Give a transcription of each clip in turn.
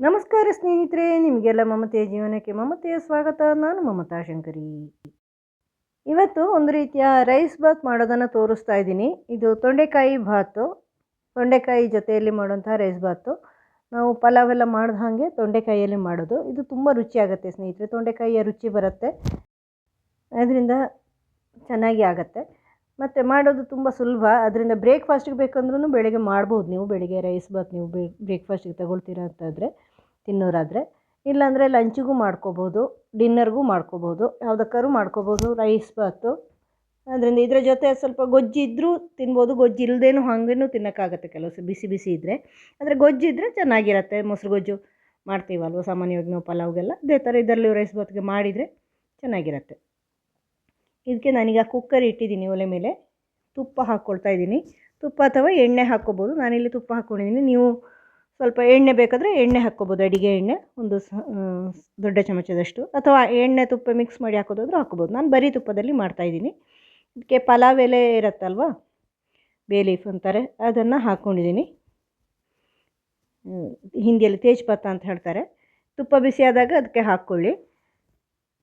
ನಮಸ್ಕಾರ ಸ್ನೇಹಿತರೆ, ನಿಮಗೆಲ್ಲ ಮಮತೆಯ ಜೀವನಕ್ಕೆ ಮಮತೆಯ ಸ್ವಾಗತ. ನಾನು ಮಮತಾ ಶಂಕರಿ. ಇವತ್ತು ಒಂದು ರೀತಿಯ ರೈಸ್ ಬಾತ್ ಮಾಡೋದನ್ನು ತೋರಿಸ್ತಾ ಇದ್ದೀನಿ. ಇದು ತೊಂಡೆಕಾಯಿ ಭಾತು. ತೊಂಡೆಕಾಯಿ ಜೊತೆಯಲ್ಲಿ ಮಾಡುವಂತಹ ರೈಸ್ ಬಾತು. ನಾವು ಪಲಾವ್ ಎಲ್ಲ ಮಾಡಿದ ಹಾಗೆ ತೊಂಡೆಕಾಯಿಯಲ್ಲಿ ಮಾಡೋದು. ಇದು ತುಂಬ ರುಚಿಯಾಗುತ್ತೆ ಸ್ನೇಹಿತರೆ. ತೊಂಡೆಕಾಯಿಯ ರುಚಿ ಬರುತ್ತೆ. ಅದರಿಂದ ಚೆನ್ನಾಗಿ ಆಗುತ್ತೆ. ಮತ್ತು ಮಾಡೋದು ತುಂಬ ಸುಲಭ. ಅದರಿಂದ ಬ್ರೇಕ್ಫಾಸ್ಟಿಗೆ ಬೇಕಂದ್ರೂ ಬೆಳಗ್ಗೆ ಮಾಡ್ಬೋದು ನೀವು. ಬೆಳಿಗ್ಗೆ ರೈಸ್ ಬಾತ್ ನೀವು ಬ್ರೇಕ್ಫಾಸ್ಟಿಗೆ ತಗೊಳ್ತೀರಾ ಅಂತಾದರೆ ತಿನ್ನೋರಾದರೆ, ಇಲ್ಲಾಂದರೆ ಲಂಚಿಗೂ ಮಾಡ್ಕೋಬೋದು, ಡಿನ್ನರ್ಗೂ ಮಾಡ್ಕೋಬೋದು, ಯಾವುದಕ್ಕಾದ್ರೂ ಮಾಡ್ಕೋಬೋದು, ರೈಸ್ ಬಾತು ಅದರಿಂದ ಇದರ ಜೊತೆ ಸ್ವಲ್ಪ ಗೊಜ್ಜಿದ್ದರೂ ತಿನ್ಬೋದು, ಗೊಜ್ಜು ಇಲ್ಲದೇನೂ ಹಾಗೇನೂ ತಿನ್ನೋಕ್ಕಾಗತ್ತೆ ಕೆಲವು ಸಲ ಬಿಸಿ ಬಿಸಿ ಇದ್ದರೆ ಆದರೆ ಗೊಜ್ಜಿದ್ರೆ ಚೆನ್ನಾಗಿರುತ್ತೆ, ಮೊಸರು ಗೊಜ್ಜು ಮಾಡ್ತೀವಲ್ವ ಸಾಮಾನ್ಯವಾಗಿ ನಾವು ಪಲಾವ್ಗೆಲ್ಲ? ಅದೇ ಥರ ಇದರಲ್ಲಿ ರೈಸ್ ಬಾತ್ಗೆ ಮಾಡಿದರೆ ಚೆನ್ನಾಗಿರುತ್ತೆ. ಇದಕ್ಕೆ ನಾನೀಗ ಕುಕ್ಕರ್ ಇಟ್ಟಿದ್ದೀನಿ ಒಲೆ ಮೇಲೆ. ತುಪ್ಪ ಹಾಕ್ಕೊಳ್ತಾ ಇದ್ದೀನಿ. ತುಪ್ಪ ಅಥವಾ ಎಣ್ಣೆ ಹಾಕ್ಕೋಬೋದು. ನಾನಿಲ್ಲಿ ತುಪ್ಪ ಹಾಕ್ಕೊಂಡಿದ್ದೀನಿ ನೀವು ಸ್ವಲ್ಪ ಎಣ್ಣೆ ಬೇಕಾದರೆ ಎಣ್ಣೆ ಹಾಕ್ಕೋಬೋದು, ಅಡುಗೆ ಎಣ್ಣೆ, ಒಂದು ದೊಡ್ಡ ಚಮಚದಷ್ಟು. ಅಥವಾ ಎಣ್ಣೆ ತುಪ್ಪ ಮಿಕ್ಸ್ ಮಾಡಿ ಹಾಕೋದಾದ್ರೂ ಹಾಕ್ಕೋಬೋದು. ನಾನು ಬರೀ ತುಪ್ಪದಲ್ಲಿ ಮಾಡ್ತಾಯಿದ್ದೀನಿ ಇದಕ್ಕೆ ಪಲಾವ್ ಎಲೆ ಇರುತ್ತಲ್ವ? ಬೇ ಲೀಫ್ ಅಂತಾರೆ. ಅದನ್ನು ಹಾಕ್ಕೊಂಡಿದ್ದೀನಿ ಹಿಂದಿಯಲ್ಲಿ ತೇಜ್ಪತ್ತ ಅಂತ ಹೇಳ್ತಾರೆ. ತುಪ್ಪ ಬಿಸಿ ಆದಾಗ ಅದಕ್ಕೆ ಹಾಕ್ಕೊಳ್ಳಿ.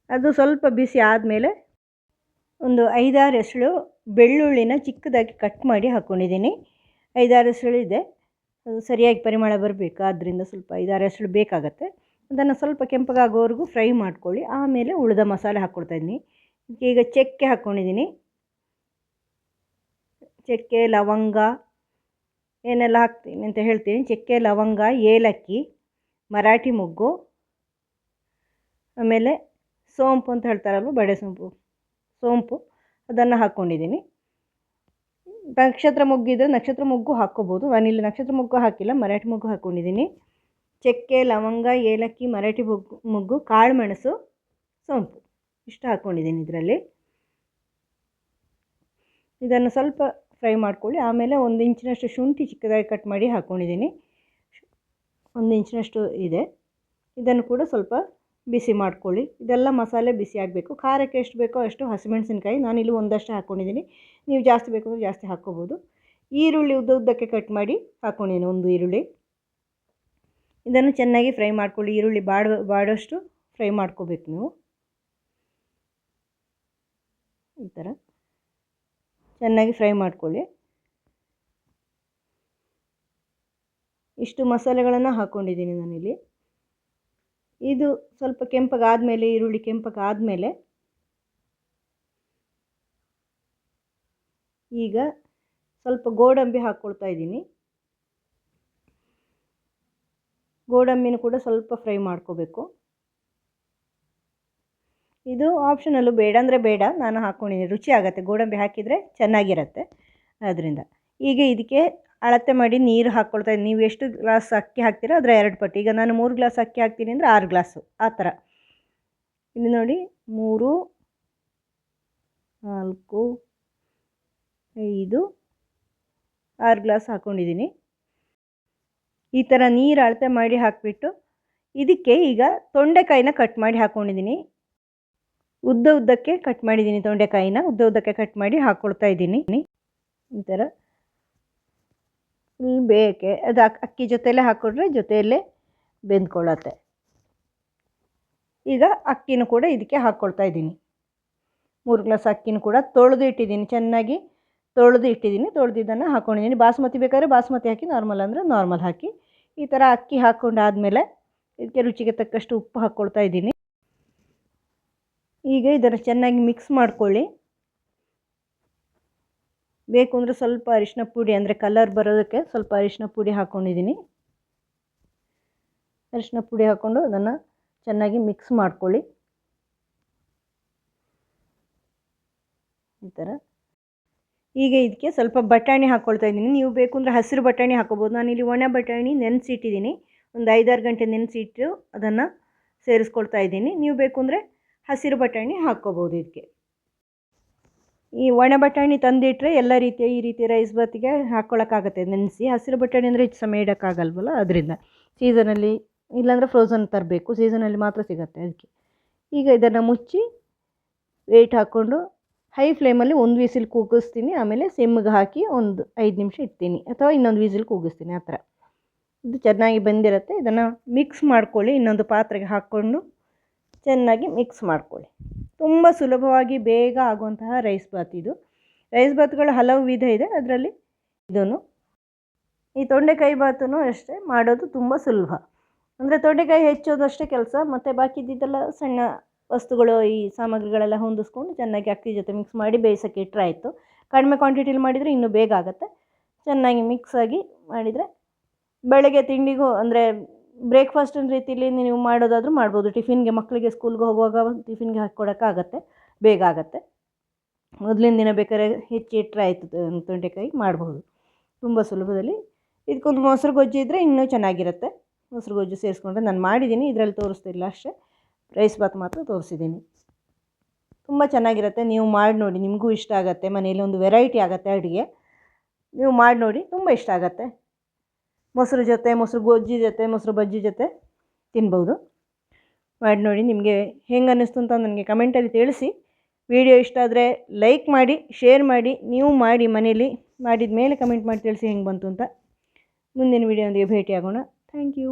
ಅದು ಸ್ವಲ್ಪ ಬಿಸಿ ಆದಮೇಲೆ ಒಂದು ಐದಾರು ಎಸಳು ಬೆಳ್ಳುಳ್ಳಿನ ಚಿಕ್ಕದಾಗಿ ಕಟ್ ಮಾಡಿ ಹಾಕ್ಕೊಂಡಿದ್ದೀನಿ ಐದಾರು ಎಸಳು ಇದೆ. ಸರಿಯಾಗಿ ಪರಿಮಳ ಬರಬೇಕು ಆದ್ದರಿಂದ ಸ್ವಲ್ಪ ಐದಾರು ಎಸಳು ಬೇಕಾಗತ್ತೆ. ಅದನ್ನು ಸ್ವಲ್ಪ ಕೆಂಪಗಾಗೋವರೆಗೂ ಫ್ರೈ ಮಾಡ್ಕೊಳ್ಳಿ. ಆಮೇಲೆ ಉಳಿದ ಮಸಾಲೆ ಹಾಕ್ಕೊಳ್ತಾಯಿದ್ದೀನಿ ಈಗ ಚಕ್ಕೆ ಹಾಕ್ಕೊಂಡಿದ್ದೀನಿ. ಚಕ್ಕೆ, ಲವಂಗ, ಏನೆಲ್ಲ ಹಾಕ್ತೀನಿ ಅಂತ ಹೇಳ್ತೀನಿ. ಚಕ್ಕೆ, ಲವಂಗ, ಏಲಕ್ಕಿ, ಮರಾಠಿ ಮೊಗ್ಗು, ಆಮೇಲೆ ಸೋಂಪು ಅಂತ ಹೇಳ್ತಾರಲ್ವ, ಬಡೆ ಸೋಂಪು ಸೋಂಪು, ಅದನ್ನು ಹಾಕ್ಕೊಂಡಿದ್ದೀನಿ. ನಕ್ಷತ್ರ ಮೊಗ್ಗಿದ್ರೆ ನಕ್ಷತ್ರ ಮೊಗ್ಗು ಹಾಕ್ಕೋಬೋದು. ಇಲ್ಲಿ ನಕ್ಷತ್ರ ಮೊಗ್ಗು ಹಾಕಿಲ್ಲ. ಮರಾಠಿ ಮೊಗ್ಗು ಹಾಕ್ಕೊಂಡಿದ್ದೀನಿ ಚಕ್ಕೆ, ಲವಂಗ, ಏಲಕ್ಕಿ, ಮರಾಠಿ ಮೊಗ್ಗು ಮೊಗ್ಗು, ಕಾಳು, ಮೆಣಸು, ಸೋಂಪು. ಇಷ್ಟು ಹಾಕ್ಕೊಂಡಿದ್ದೀನಿ ಇದರಲ್ಲಿ. ಇದನ್ನು ಸ್ವಲ್ಪ ಫ್ರೈ ಮಾಡ್ಕೊಳ್ಳಿ. ಆಮೇಲೆ ಒಂದು ಇಂಚಿನಷ್ಟು ಶುಂಠಿ ಚಿಕ್ಕದಾಗಿ ಕಟ್ ಮಾಡಿ ಹಾಕ್ಕೊಂಡಿದ್ದೀನಿ ಒಂದು ಇಂಚಿನಷ್ಟು ಇದೆ. ಇದನ್ನು ಕೂಡ ಸ್ವಲ್ಪ ಬಿಸಿ ಮಾಡ್ಕೊಳ್ಳಿ. ಇದೆಲ್ಲ ಮಸಾಲೆ ಬಿಸಿ ಆಗಬೇಕು. ಖಾರಕ್ಕೆ ಎಷ್ಟು ಬೇಕೋ ಅಷ್ಟು ಹಸಿಮೆಣಸಿನ್ಕಾಯಿ ನಾನಿಲ್ಲಿ ಒಂದಷ್ಟು ಹಾಕ್ಕೊಂಡಿದ್ದೀನಿ ನೀವು ಜಾಸ್ತಿ ಬೇಕು ಜಾಸ್ತಿ ಹಾಕ್ಕೋಬೋದು. ಈರುಳ್ಳಿ ಉದ್ದ ಉದ್ದಕ್ಕೆ ಕಟ್ ಮಾಡಿ ಹಾಕ್ಕೊಂಡಿದ್ದೀನಿ ಒಂದು ಈರುಳ್ಳಿ. ಇದನ್ನು ಚೆನ್ನಾಗಿ ಫ್ರೈ ಮಾಡ್ಕೊಳ್ಳಿ. ಈರುಳ್ಳಿ ಬಾಡ, ಬಾಡೋಷ್ಟು ಫ್ರೈ ಮಾಡ್ಕೋಬೇಕು ನೀವು. ಈ ಥರ ಚೆನ್ನಾಗಿ ಫ್ರೈ ಮಾಡ್ಕೊಳ್ಳಿ. ಇಷ್ಟು ಮಸಾಲೆಗಳನ್ನು ಹಾಕ್ಕೊಂಡಿದ್ದೀನಿ ನಾನಿಲ್ಲಿ. ಇದು ಸ್ವಲ್ಪ ಕೆಂಪಗಾದಮೇಲೆ, ಈರುಳ್ಳಿ ಕೆಂಪಗಾದಮೇಲೆ. ಈಗ ಸ್ವಲ್ಪ ಗೋಡಂಬಿ ಹಾಕ್ಕೊಳ್ತಾ ಇದ್ದೀನಿ. ಗೋಡಂಬಿನೂ ಕೂಡ ಸ್ವಲ್ಪ ಫ್ರೈ ಮಾಡ್ಕೋಬೇಕು. ಇದು ಆಪ್ಷನಲ್ಲು ಬೇಡ ಅಂದರೆ ಬೇಡ, ನಾನು ಹಾಕ್ಕೊಂಡಿದ್ದೀನಿ. ರುಚಿ ಆಗುತ್ತೆ. ಗೋಡಂಬಿ ಹಾಕಿದರೆ ಚೆನ್ನಾಗಿರುತ್ತೆ. ಅದರಿಂದ ಈಗ ಇದಕ್ಕೆ ಅಳತೆ ಮಾಡಿ ನೀರು ಹಾಕ್ಕೊಳ್ತಾ ಇದ್ದೀನಿ. ನೀವು ಎಷ್ಟು ಗ್ಲಾಸ್ ಅಕ್ಕಿ ಹಾಕ್ತೀರೋ ಅದರ ಎರಡು ಪಟ್ಟು. ಈಗ ನಾನು ಮೂರು ಗ್ಲಾಸ್ ಅಕ್ಕಿ ಹಾಕ್ತೀನಿ ಅಂದರೆ ಆರು ಗ್ಲಾಸು. ಆ ಥರ. ಇಲ್ಲಿ ನೋಡಿ, ಮೂರು, ನಾಲ್ಕು, ಐದು, ಆರು ಗ್ಲಾಸ್ ಹಾಕ್ಕೊಂಡಿದ್ದೀನಿ ಈ ಥರ ನೀರು ಅಳತೆ ಮಾಡಿ ಹಾಕಿಬಿಟ್ಟು, ಇದಕ್ಕೆ ಈಗ ತೊಂಡೆಕಾಯಿನ ಕಟ್ ಮಾಡಿ ಹಾಕ್ಕೊಂಡಿದ್ದೀನಿ ಉದ್ದ ಉದ್ದಕ್ಕೆ ಕಟ್ ಮಾಡಿದ್ದೀನಿ ತೊಂಡೆಕಾಯಿನ. ಉದ್ದ ಉದ್ದಕ್ಕೆ ಕಟ್ ಮಾಡಿ ಹಾಕ್ಕೊಳ್ತಾ ಇದ್ದೀನಿ. ಈ ಥರ. ಬೇಯಕ್ಕೆ ಅದು ಅಕ್ಕಿ ಜೊತೆಯಲ್ಲೇ ಹಾಕ್ಕೊಂಡ್ರೆ ಜೊತೆಯಲ್ಲೇ ಬೆಂದ್ಕೊಳ್ಳತ್ತೆ ಈಗ ಅಕ್ಕಿನೂ ಕೂಡ ಇದಕ್ಕೆ ಹಾಕ್ಕೊಳ್ತಾ ಇದ್ದೀನಿ. ಮೂರು ಗ್ಲಾಸ್ ಅಕ್ಕಿನೂ ಕೂಡ ತೊಳೆದು ಇಟ್ಟಿದ್ದೀನಿ, ಚೆನ್ನಾಗಿ ತೊಳೆದು ಇಟ್ಟಿದ್ದೀನಿ ತೊಳೆದಿದ್ದನ್ನು ಹಾಕ್ಕೊಂಡಿದ್ದೀನಿ ಬಾಸ್ಮತಿ ಬೇಕಾದ್ರೆ ಬಾಸ್ಮತಿ ಹಾಕಿ, ನಾರ್ಮಲ್ ಅಂದರೆ ನಾರ್ಮಲ್ ಹಾಕಿ. ಈ ಥರ ಅಕ್ಕಿ ಹಾಕ್ಕೊಂಡಾದಮೇಲೆ ಇದಕ್ಕೆ ರುಚಿಗೆ ತಕ್ಕಷ್ಟು ಉಪ್ಪು ಹಾಕ್ಕೊಳ್ತಾ ಇದ್ದೀನಿ. ಈಗ ಇದನ್ನು ಚೆನ್ನಾಗಿ ಮಿಕ್ಸ್ ಮಾಡ್ಕೊಳ್ಳಿ. ಬೇಕು ಅಂದರೆ ಸ್ವಲ್ಪ ಅರಿಶಿನ ಪುಡಿ, ಅಂದರೆ ಕಲರ್ ಬರೋದಕ್ಕೆ ಸ್ವಲ್ಪ ಅರಿಶಿನ ಪುಡಿ ಹಾಕ್ಕೊಂಡಿದ್ದೀನಿ ಅರಿಶಿನ ಪುಡಿ ಹಾಕ್ಕೊಂಡು ಅದನ್ನು ಚೆನ್ನಾಗಿ ಮಿಕ್ಸ್ ಮಾಡ್ಕೊಳ್ಳಿ. ಈ ಥರ ಈಗ ಇದಕ್ಕೆ ಸ್ವಲ್ಪ ಬಟಾಣಿ ಹಾಕ್ಕೊಳ್ತಾ ಇದ್ದೀನಿ. ನೀವು ಬೇಕು ಅಂದರೆ ಹಸಿರು ಬಟಾಣಿ ಹಾಕ್ಕೊಬೋದು ನಾನು ಇಲ್ಲಿ ಒಣ ಬಟಾಣಿ ನೆನೆಸಿಟ್ಟಿದ್ದೀನಿ. ಒಂದು ಐದಾರು ಗಂಟೆ ನೆನೆಸಿಟ್ಟು ಅದನ್ನು ಸೇರಿಸ್ಕೊಳ್ತಾ ಇದ್ದೀನಿ. ನೀವು ಬೇಕು ಅಂದರೆ ಹಸಿರು ಬಟಾಣಿ ಹಾಕ್ಕೋಬೋದು ಇದಕ್ಕೆ. ಈ ಒಣ ಬಟಾಣಿ ತಂದಿಟ್ಟರೆ ಎಲ್ಲ ರೀತಿಯ ಈ ರೀತಿ ರೈಸ್ ಬಾತಿಗೆ ಹಾಕ್ಕೊಳಕ್ಕಾಗತ್ತೆ ನೆನೆಸಿ ಹಸಿರು ಬಟಾಣಿ ಅಂದರೆ ಹೆಚ್ಚು ಸಮಯ ಇಡೋಕ್ಕಾಗಲ್ವಲ್ಲ? ಅದರಿಂದ ಸೀಸನಲ್ಲಿ ಇಲ್ಲಾಂದರೆ ಫ್ರೋಝನ್ ತರಬೇಕು. ಸೀಸನಲ್ಲಿ ಮಾತ್ರ ಸಿಗುತ್ತೆ ಅದಕ್ಕೆ ಈಗ ಇದನ್ನು ಮುಚ್ಚಿ ವೇಟ್ ಹಾಕ್ಕೊಂಡು ಹೈ ಫ್ಲೇಮಲ್ಲಿ ಒಂದು ವಿಸಿಲ್ ಕೂಗಿಸ್ತೀನಿ. ಆಮೇಲೆ ಸಿಮ್ಗೆ ಹಾಕಿ ಒಂದು ಐದು ನಿಮಿಷ ಇಡ್ತೀನಿ. ಅಥವಾ ಇನ್ನೊಂದು ವಿಸಿಲ್ ಕೂಗಿಸ್ತೀನಿ ಆ ಥರ. ಇದು ಚೆನ್ನಾಗಿ ಬಂದಿರುತ್ತೆ. ಇದನ್ನು ಮಿಕ್ಸ್ ಮಾಡ್ಕೊಳ್ಳಿ. ಇನ್ನೊಂದು ಪಾತ್ರೆಗೆ ಹಾಕ್ಕೊಂಡು ಚೆನ್ನಾಗಿ ಮಿಕ್ಸ್ ಮಾಡ್ಕೊಳ್ಳಿ. ತುಂಬ ಸುಲಭವಾಗಿ ಬೇಗ ಆಗುವಂತಹ ರೈಸ್ ಬಾತ್ ಇದು. ರೈಸ್ ಬಾತ್ಗಳು ಹಲವು ವಿಧ ಇದೆ. ಅದರಲ್ಲಿ ಇದನ್ನು ಈ ತೊಂಡೆಕಾಯಿ ಬಾತೂ ಅಷ್ಟೇ ಮಾಡೋದು ತುಂಬ ಸುಲಭ. ಅಂದರೆ ತೊಂಡೆಕಾಯಿ ಹೆಚ್ಚೋದಷ್ಟೇ ಕೆಲಸ, ಮತ್ತು ಬಾಕಿದ್ದಿದ್ದೆಲ್ಲ ಸಣ್ಣ ವಸ್ತುಗಳು ಈ ಸಾಮಗ್ರಿಗಳೆಲ್ಲ ಹೊಂದಿಸ್ಕೊಂಡು ಚೆನ್ನಾಗಿ ಅಕ್ಕಿ ಜೊತೆ ಮಿಕ್ಸ್ ಮಾಡಿ ಬೇಯಿಸೋಕ್ಕೆ ಇಟ್ಟರೆ ಆಯಿತು ಕಡಿಮೆ ಕ್ವಾಂಟಿಟಿಲಿ ಮಾಡಿದರೆ ಇನ್ನೂ ಬೇಗ ಆಗುತ್ತೆ. ಚೆನ್ನಾಗಿ ಮಿಕ್ಸ್ ಆಗಿ ಮಾಡಿದರೆ ಬೆಳಗ್ಗೆ ತಿಂಡಿಗೂ ಅಂದರೆ ಬ್ರೇಕ್ಫಾಸ್ಟ್ ರೀತಿಯಲ್ಲಿ ನೀವು ಮಾಡೋದಾದರೂ ಮಾಡ್ಬೋದು. ಟಿಫಿನ್ಗೆ ಮಕ್ಕಳಿಗೆ ಸ್ಕೂಲ್ಗೆ ಹೋಗುವಾಗ ಟಿಫಿನ್ಗೆ ಹಾಕ್ಕೊಡೋಕ್ಕಾಗತ್ತೆ ಬೇಗ ಆಗುತ್ತೆ. ಮೊದಲಿನ ದಿನ ಬೇಕಾದ್ರೆ ಹೆಚ್ಚಿಟ್ಟರೆ ಆಯಿತು ತೊಂಡೆಕಾಯಿ ಮಾಡ್ಬೋದು. ತುಂಬ ಸುಲಭದಲ್ಲಿ. ಇದಕ್ಕೊಂದು ಮೊಸರು ಗೊಜ್ಜು ಇದ್ದರೆ ಇನ್ನೂ ಚೆನ್ನಾಗಿರುತ್ತೆ. ಮೊಸರು ಗೊಜ್ಜು ಸೇರಿಸ್ಕೊಂಡ್ರೆ ನಾನು ಮಾಡಿದ್ದೀನಿ ಇದರಲ್ಲಿ ತೋರಿಸ್ತಿಲ್ಲ ಅಷ್ಟೇ. ರೈಸ್ ಬಾತ್ ಮಾತ್ರ ತೋರಿಸಿದ್ದೀನಿ ತುಂಬ ಚೆನ್ನಾಗಿರುತ್ತೆ. ನೀವು ಮಾಡಿ ನೋಡಿ, ನಿಮಗೂ ಇಷ್ಟ ಆಗುತ್ತೆ. ಮನೇಲಿ ಒಂದು ವೆರೈಟಿ ಆಗುತ್ತೆ ಅಡುಗೆ. ನೀವು ಮಾಡಿ ನೋಡಿ, ತುಂಬ ಇಷ್ಟ ಆಗುತ್ತೆ. ಮೊಸರು ಜೊತೆ, ಮೊಸರು ಗೊಜ್ಜಿ ಜೊತೆ, ಮೊಸರು ಬಜ್ಜಿ ಜೊತೆ ತಿನ್ಬೋದು. ಮಾಡಿ ನೋಡಿ ನಿಮಗೆ ಹೆಂಗೆ ಅನ್ನಿಸ್ತು ಅಂತ ನನಗೆ ಕಮೆಂಟಲ್ಲಿ ತಿಳಿಸಿ. ವಿಡಿಯೋ ಇಷ್ಟ ಆದರೆ ಲೈಕ್ ಮಾಡಿ ಶೇರ್ ಮಾಡಿ, ನೀವು ಮಾಡಿ ಮನೇಲಿ ಮಾಡಿದ ಮೇಲೆ ಕಮೆಂಟ್ ಮಾಡಿ ತಿಳಿಸಿ ಹೆಂಗೆ ಬಂತು ಅಂತ ಮುಂದಿನ ವಿಡಿಯೋದೊಂದಿಗೆ ಭೇಟಿಯಾಗೋಣ. Thank you